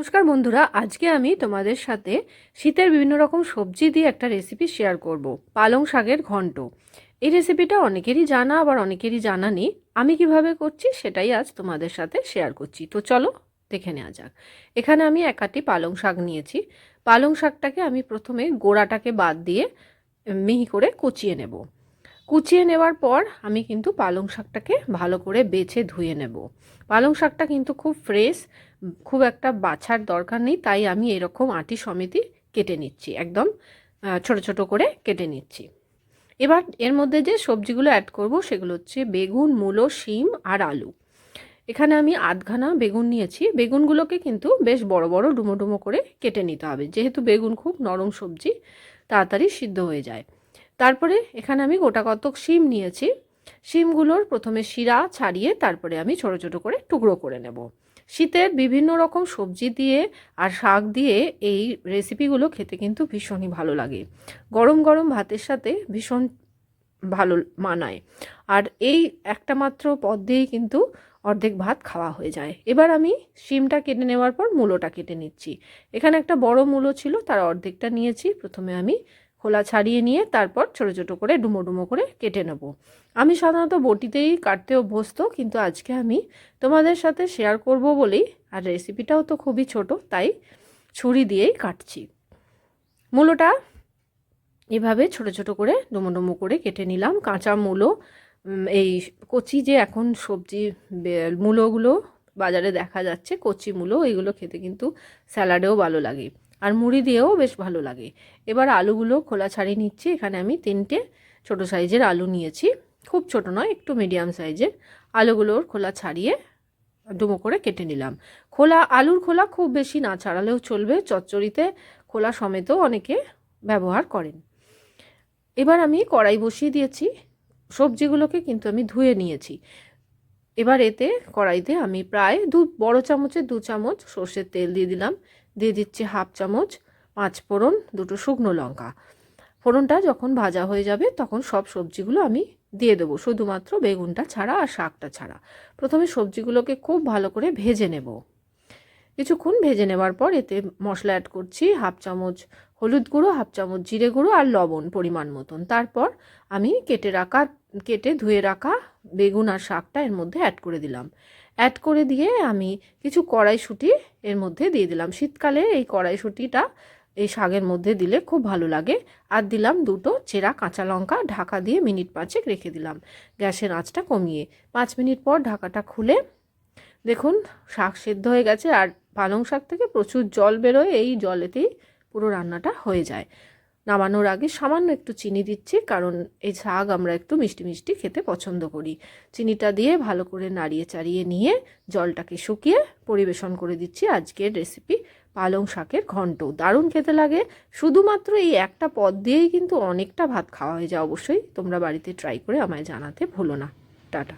নমস্কার বন্ধুরা, আজকে আমি তোমাদের সাথে শীতের বিভিন্ন রকম সবজি দিয়ে একটা রেসিপি শেয়ার করব। পালং শাকের ঘন্ট। এই রেসিপিটা অনেকেরই জানা, আবার অনেকেরই জানা নেই। আমি কীভাবে করছি সেটাই আজ তোমাদের সাথে শেয়ার করছি। তো চলো দেখে নেওয়া যাক। এখানে আমি এক একাটি পালং শাক নিয়েছি। পালং শাকটাকে আমি প্রথমে গোড়াটাকে বাদ দিয়ে মিহি করে কুচিয়ে নেব। কুচিয়ে নেওয়ার পর আমি কিন্তু পালং শাকটাকে ভালো করে বেছে ধুয়ে নেব। পালং শাকটা কিন্তু খুব ফ্রেশ খুব একটা বাছার দরকার নেই, তাই আমি এরকম আটি সমিতি কেটে নিচ্ছি, একদম ছোট ছোট করে কেটে নিচ্ছি। এবার এর মধ্যে যে সবজিগুলো অ্যাড করব সেগুলো হচ্ছে বেগুন, মূলো, শিম আর আলু। এখানে আমি আধখানা বেগুন নিয়েছি, বেগুনগুলোকে কিন্তু বেশ বড় বড় ডুমো ডুমো করে কেটে নিতে হবে, যেহেতু বেগুন খুব নরম সবজি, তাড়াতাড়ি সিদ্ধ হয়ে যায়। তারপরে এখানে আমি গোটা কতক শিম নিয়েছি। শিমগুলোর প্রথমে শিরা ছাড়িয়ে তারপরে আমি ছোট ছোট করে টুকরো করে নেব। শীতের বিভিন্ন রকম সবজি দিয়ে আর শাক দিয়ে এই রেসিপিগুলো খেতে কিন্তু ভীষণই ভালো লাগে। গরম গরম ভাতের সাথে ভীষণ ভালো মানায়। আর এই একটা মাত্র পদ দিয়েই কিন্তু অর্ধেক ভাত খাওয়া হয়ে যায়। এবার আমি শিমটা কেটে নেওয়ার পর মূলোটা কেটে নিচ্ছি। এখানে একটা বড় মূলো ছিল, তার অর্ধেকটা নিয়েছি। প্রথমে আমি খোলা ছাড়িয়ে নিয়ে তারপর ছোটো ছোটো করে ডুমো ডুমো করে কেটে নেব। আমি সাধারণত বটিতেই কাটতে অভ্যস্ত, কিন্তু আজকে আমি তোমাদের সাথে শেয়ার করব বলেই, আর রেসিপিটাও তো খুবই ছোট, তাই ছুরি দিয়েই কাটছি। মূলোটা এভাবে ছোট ছোট করে ডুমো ডুমো করে কেটে নিলাম। কাঁচা মূলো এই কচি যে এখন সবজি মূলোগুলো বাজারে দেখা যাচ্ছে, কচি মূলো এইগুলো খেতে কিন্তু স্যালাডেও ভালো লাগে। আর মুড়ি দিয়েও বেশ ভালো লাগে। এবার আলুগুলো খোলা ছাড়িয়ে নিচ্ছি। এখানে আমি তিনটে ছোট সাইজের আলু নিয়েছি। খুব ছোট নয়, একটু মিডিয়াম সাইজের। আলুগুলোর খোলা ছাড়িয়ে ডুমো করে কেটে নিলাম। খোলা, আলুর খোলা খুব বেশি না ছাড়ালেও চলবে। চচ্চড়িতে খোলা সমেতও অনেকে ব্যবহার করেন। এবার আমি কড়াই বসিয়ে দিয়েছি। সবজিগুলোকে কিন্তু আমি ধুয়ে নিয়েছি। এবার এতে কড়াইতে আমি প্রায় দু, বড় চামচে দু চামচ সর্ষের তেল দিয়ে দিলাম। দিয়ে দিচ্ছি হাফ চামচ পাঁচ ফোড়ন, দুটো শুকনো লঙ্কা। ফোড়নটা যখন ভাজা হয়ে যাবে তখন সব সবজিগুলো আমি দিয়ে দেবো। শুধুমাত্র বেগুনটা ছাড়া আর শাকটা ছাড়া। প্রথমে সবজিগুলোকে খুব ভালো করে ভেজে নেব। কিছুক্ষণ ভেজে নেওয়ার পর এতে মশলা অ্যাড করছি হাফ চামচ হলুদ গুঁড়ো হাফ চামচ জিরে গুঁড়ো আর লবণ পরিমাণ মতন। তারপর আমি কেটে রাখা, কেটে ধুয়ে রাখা বেগুন আর শাকটা এর মধ্যে অ্যাড করে দিলাম। অ্যাড করে দিয়ে আমি কিছু কড়াইশুঁটি এর মধ্যে দিয়ে দিলাম। শীতকালে এই কড়াইশুঁটিটা এই শাকের মধ্যে দিলে খুব ভালো লাগে। আর দিলাম দুটো চেরা কাঁচা লঙ্কা, ঢাকা দিয়ে মিনিট পাঁচেক রেখে দিলাম। গ্যাসের আঁচটা কমিয়ে পাঁচ মিনিট পর ঢাকাটা খুলে দেখুন শাক সেদ্ধ হয়ে গেছে আর পালং শাক থেকে প্রচুর জল বেরোয়, এই জলেতেই পুরো রান্নাটা হয়ে যায়। নামানোর আগে সামান্য একটু চিনি দিচ্ছি, কারণ এই শাক আমরা একটু মিষ্টি মিষ্টি খেতে পছন্দ করি। চিনিটা দিয়ে ভালো করে নাড়িয়ে চাড়িয়ে নিয়ে জলটাকে শুকিয়ে পরিবেশন করে দিচ্ছি আজকের রেসিপি পালং শাকের ঘন্ট। দারুণ খেতে লাগে। শুধুমাত্র এই একটা পদ দিয়েই কিন্তু অনেকটা ভাত খাওয়া হয়ে যায় অবশ্যই। তোমরা বাড়িতে ট্রাই করে আমায় জানাতে ভুলো না। টাটা।